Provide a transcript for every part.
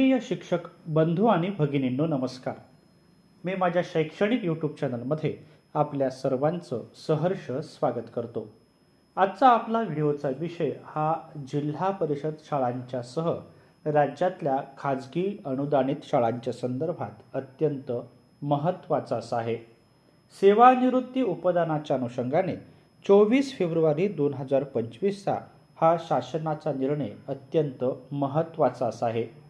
शिक्षक बंधू आणि भगिनींनो नमस्कार. मी माझ्या शैक्षणिक यूट्यूब चॅनलमध्ये आपल्या सर्वांचं सहर्ष स्वागत करतो. आजचा आपला व्हिडिओचा विषय हा जिल्हा परिषद शाळांच्या सह राज्यातल्या खाजगी अनुदानित शाळांच्या संदर्भात अत्यंत महत्त्वाचा असा आहे. सेवानिवृत्ती उपदानाच्या अनुषंगाने चोवीस फेब्रुवारी दोन हजार पंचवीसचा हा शासनाचा निर्णय अत्यंत महत्त्वाचा असा आहे.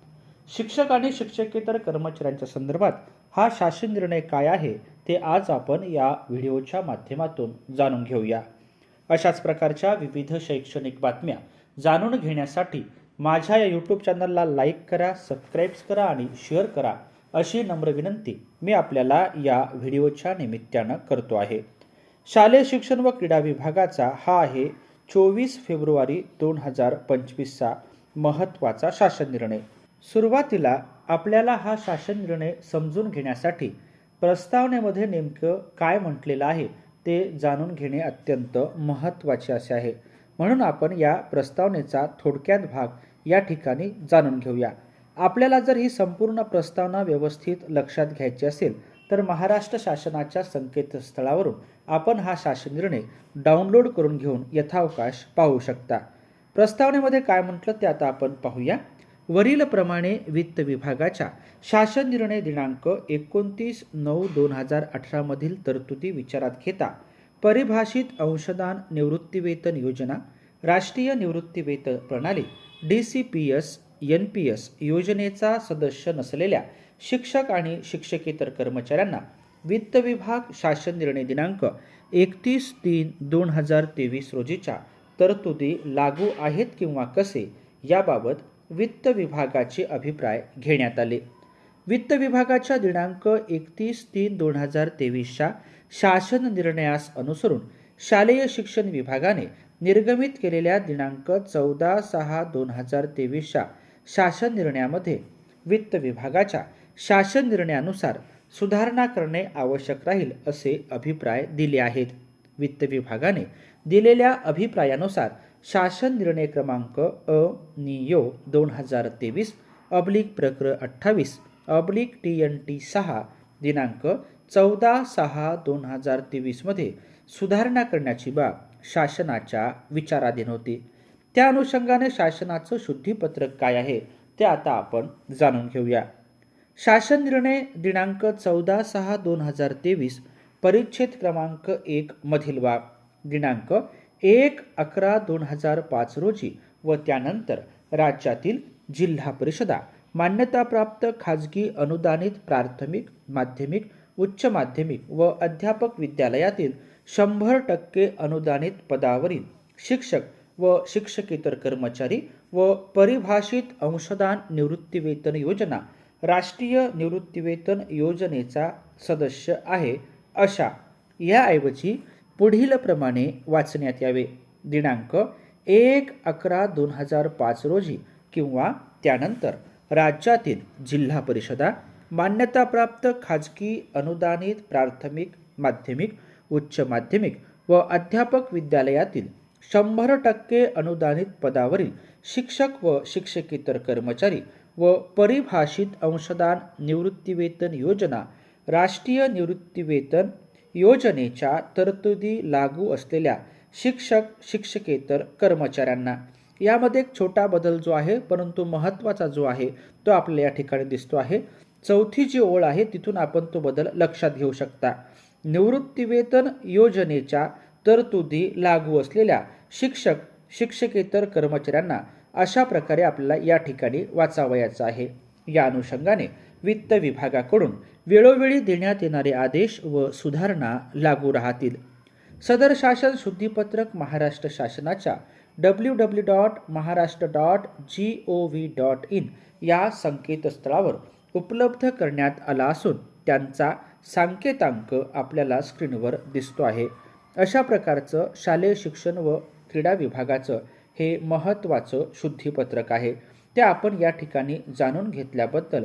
शिक्षक आणि शिक्षकेतर कर्मचाऱ्यांच्या संदर्भात हा शासन निर्णय काय आहे ते आज आपण या व्हिडिओच्या माध्यमातून जाणून घेऊया. अशाच प्रकारच्या विविध शैक्षणिक बातम्या जाणून घेण्यासाठी माझ्या या यूट्यूब चॅनलला लाईक करा सबस्क्राईब्स करा आणि शेअर करा अशी नम्र विनंती मी आपल्याला या व्हिडिओच्या निमित्तानं करतो आहे. शालेय शिक्षण व क्रीडा विभागाचा हा आहे चोवीस फेब्रुवारी दोन हजार पंचवीसचा महत्त्वाचा शासन निर्णय. सुरुवातीला आपल्याला हा शासन निर्णय समजून घेण्यासाठी प्रस्तावनेमध्ये नेमकं काय म्हटलेलं आहे ते जाणून घेणे अत्यंत महत्त्वाचे असे आहे. म्हणून आपण या प्रस्तावनेचा थोडक्यात भाग या ठिकाणी जाणून घेऊया. आपल्याला जर ही संपूर्ण प्रस्तावना व्यवस्थित लक्षात घ्यायची असेल तर महाराष्ट्र शासनाच्या संकेतस्थळावरून आपण हा शासन निर्णय डाउनलोड करून घेऊन यथावकाश पाहू शकता. प्रस्तावनेमध्ये काय म्हटलं ते आता आपण पाहूया. वरीलप्रमाणे वित्त विभागाच्या शासन निर्णय दिनांक एकोणतीस नऊ दोन हजार अठरामधील तरतुदी विचारात घेता परिभाषित अंशदान निवृत्तीवेतन योजना राष्ट्रीय निवृत्तीवेतन प्रणाली D C P S N P S योजनेचा सदस्य नसलेल्या शिक्षक आणि शिक्षकेतर कर्मचाऱ्यांना वित्त विभाग शासन निर्णय दिनांक एकतीस तीन दोन हजार तेवीस रोजीच्या तरतुदी लागू आहेत किंवा कसे याबाबत वित्त विभागाचे अभिप्राय घेण्यात आले. वित्त विभागाच्या दिनांक एकतीस तीन दोन हजार तेवीसच्या शासन निर्णयास अनुसरून शालेय शिक्षण विभागाने निर्गमित केलेल्या दिनांक चौदा सहा दोन हजार तेवीसच्या शासन निर्णयामध्ये वित्त विभागाच्या शासन निर्णयानुसार सुधारणा करणे आवश्यक राहील असे अभिप्राय दिले आहेत. वित्त विभागाने दिलेल्या अभिप्रायानुसार शासन निर्णय क्रमांक अ नियो दोन हजार तेवीस अब्लिक प्रकर अठ्ठावीस अब्लिक टी एन टी सहा दिनांक चौदा सहा दोन हजार तेवीसमध्ये सुधारणा करण्याची बाब शासनाच्या विचाराधीन होती. त्या अनुषंगाने शासनाचं शुद्धीपत्रक काय आहे ते आता आपण जाणून घेऊया. शासन निर्णय दिनांक चौदा सहा दोन हजार तेवीस परिच्छेद क्रमांक एक मधील बाब दिनांक एक अकरा दोन हजार पाच रोजी व त्यानंतर राज्यातील जिल्हा परिषदा मान्यताप्राप्त खाजगी अनुदानित प्राथमिक माध्यमिक उच्च माध्यमिक व अध्यापक विद्यालयातील शंभर टक्के अनुदानित पदावरील शिक्षक व शिक्षकेतर कर्मचारी व परिभाषित अंशदान निवृत्तीवेतन योजना राष्ट्रीय निवृत्तीवेतन योजनेचा सदस्य आहे अशा याऐवजी पुढीलप्रमाणे वाचण्यात यावे. दिनांक एक अकरा दोन हजार पाच रोजी किंवा त्यानंतर राज्यातील जिल्हा परिषदा मान्यताप्राप्त खाजगी अनुदानित प्राथमिक माध्यमिक उच्च माध्यमिक व अध्यापक विद्यालयातील शंभर टक्के अनुदानित पदावरील शिक्षक व शिक्षकेतर कर्मचारी व परिभाषित अंशदान निवृत्तीवेतन योजना राष्ट्रीय निवृत्तीवेतन योजनेच्या तरतुदी लागू असलेल्या शिक्षक शिक्षकेतर कर्मचाऱ्यांना. यामध्ये एक छोटा बदल जो आहे परंतु महत्त्वाचा जो आहे तो आपल्याला या ठिकाणी दिसतो आहे. चौथी जी ओळ आहे तिथून आपण तो बदल लक्षात घेऊ शकता. निवृत्तीवेतन योजनेच्या तरतुदी लागू असलेल्या शिक्षक शिक्षकेतर कर्मचाऱ्यांना अशा प्रकारे आपल्याला या ठिकाणी वाचावयाचं आहे. या अनुषंगाने वित्त विभागाकडून वेळोवेळी देण्यात येणारे आदेश व सुधारणा लागू राहतील. सदर शासन शुद्धीपत्रक महाराष्ट्र शासनाच्या W W dot Maharashtra dot G O V dot in या संकेतस्थळावर उपलब्ध करण्यात आला असून त्यांचा सांकेतांक आपल्याला स्क्रीनवर दिसतो आहे. अशा प्रकारचं शालेय शिक्षण व क्रीडा विभागाचं हे महत्त्वाचं शुद्धीपत्रक आहे. ते आपण या ठिकाणी जाणून घेतल्याबद्दल